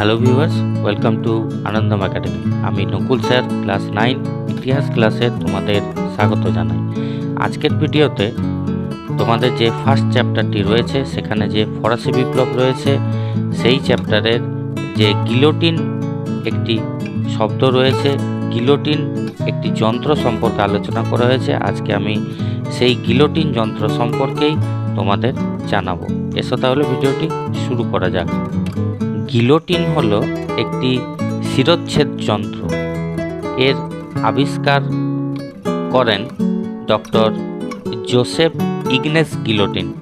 Hello viewers welcome to Anandam academy আমি Nakul sir class nine ইতিহাস ক্লাসে তোমাদের স্বাগত জানাই। আজকের ভিডিওতে তোমাদের যে ফার্স্ট চ্যাপ্টারটি রয়েছে, সেখানে যে ফরাসি বিপ্লব রয়েছে, সেই চ্যাপ্টারের যে গিলোটিন একটি শব্দ রয়েছে গিলোটিন একটি যন্ত্র সম্পর্কে আলোচনা করা হয়েছে। আজকে আমি সেই গিলোটিন যন্ত্র সম্পর্কেই তোমাদের জানাব। এসো তাহলে ভিডিওটি শুরু করা যাক। গিলোটিন হল একটি শিরচ্ছেদ যন্ত্র। এর আবিষ্কার করেন ডক্টর জোসেফ ইগনেস গিলোটিন।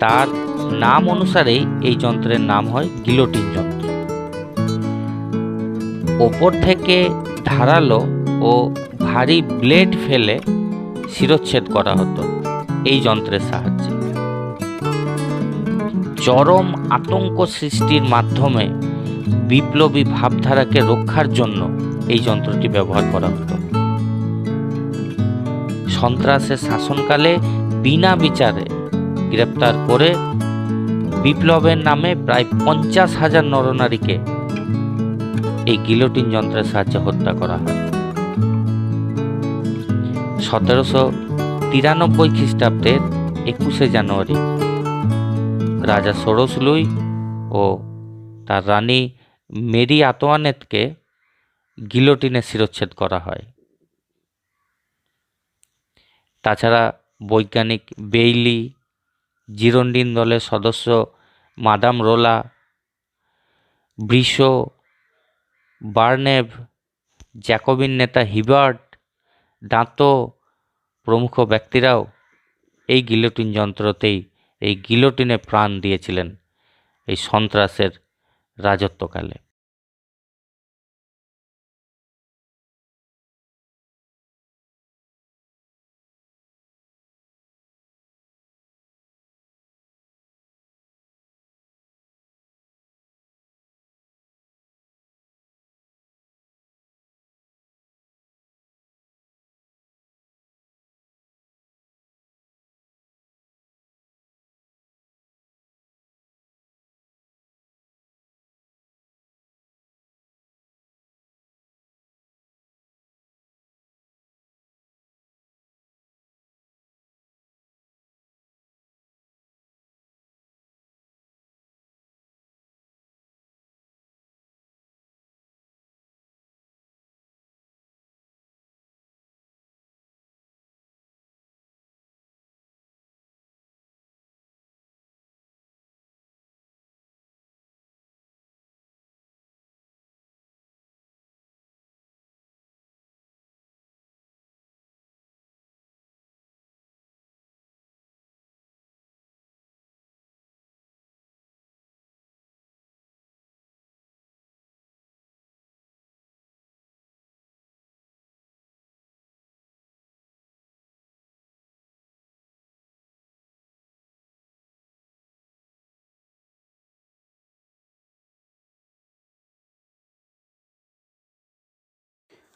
তার নাম অনুসারেই এই যন্ত্রের নাম হয় গিলোটিন যন্ত্র। ওপর থেকে ধারালো ও ভারী ব্লেড ফেলে শিরচ্ছেদ করা হতো এই যন্ত্রের সাহায্যে। চরম আতঙ্ক সৃষ্টির মাধ্যমে বিপ্লবী ভাবধারাকে রক্ষার জন্য এই যন্ত্রটি ব্যবহার করা হতো। সন্ত্রাসের শাসনকালে বিনা বিচারে গ্রেপ্তার করে বিপ্লবের নামে প্রায় পঞ্চাশ হাজার নরনারীকে এই গিলোটিন যন্ত্রের সাহায্যে হত্যা করা হয়। সতেরোশো তিরানব্বই খ্রিস্টাব্দের একুশে জানুয়ারি রাজা সরস লুই ও তার রানী মেরি আতোয়ানেতকে গিলোটিনে শিরচ্ছেদ করা হয় তাছাড়া বৈজ্ঞানিক বেইলি জিরন্ডিন দলের সদস্য মাদাম রোলা ব্রিশো বার্নেভ জ্যাকোবিন নেতা হিবার্ট দাঁতো প্রমুখ ব্যক্তিরাও এই গিলোটিন যন্ত্রতেই এই গিলোটিনে প্রাণ দিয়েছিলেন এই সন্ত্রাসের রাজত্বকালে।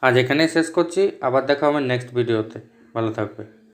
আজ এখানেই শেষ করছি আবার দেখা হবে নেক্সট ভিডিওতে ভালো থাকবে।